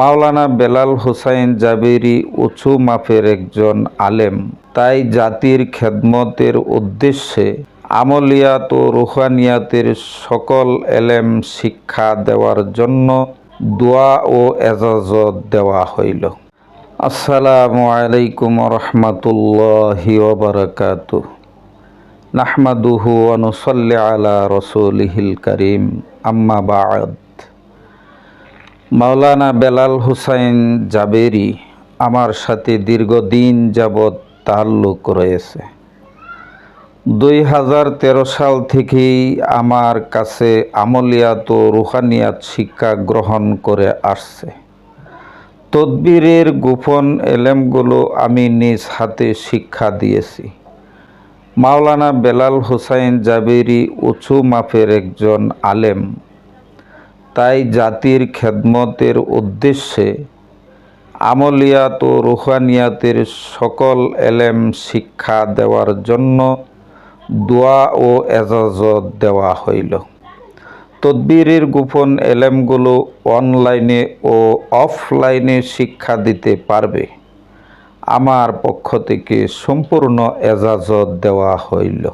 মাওলানা Belal Hossain Jaberi উঁচু মাপের একজন আলেম। তাই জাতির খেদমতের উদ্দেশ্যে আমলিয়াত ও রুহানিয়াতের সকল এলেম শিক্ষা দেওয়ার জন্য দোয়া ও এজাজত দেওয়া হইল। আসসালামু আলাইকুম রহমতুল্লাহি ওবরাকাত নাহমাদুহু অনুসল্লি আলা রসুলিহিল করিম। আম্মা বাদ। মাওলানা বেলাল হুসাইন জাবেরি আমার সাথে দীর্ঘদিন যাবৎ তাল্লুক রয়েছে। দুই হাজার তেরো সাল থেকেই আমার কাছে আমলিয়াত ও রুহানিয়াত শিক্ষা গ্রহণ করে আসছে। তদ্বিরের গোপন এলেমগুলো আমি নিজ হাতে শিক্ষা দিয়েছি। মাওলানা বেলাল হুসাইন জাবেরি উঁচু মাপের একজন আলেম। তাই জাতির খেদমতের উদ্দেশ্যে আমলিয়াত ও রুহানিয়াতের সকল এলেম শিক্ষা দেওয়ার জন্য দোয়া ও এজাজত দেওয়া হইল। তদ্বিরের গোপন এলেমগুলো অনলাইনে ও অফলাইনে শিক্ষা দিতে পারবে। আমার পক্ষ থেকে সম্পূর্ণ এজাজত দেওয়া হইল।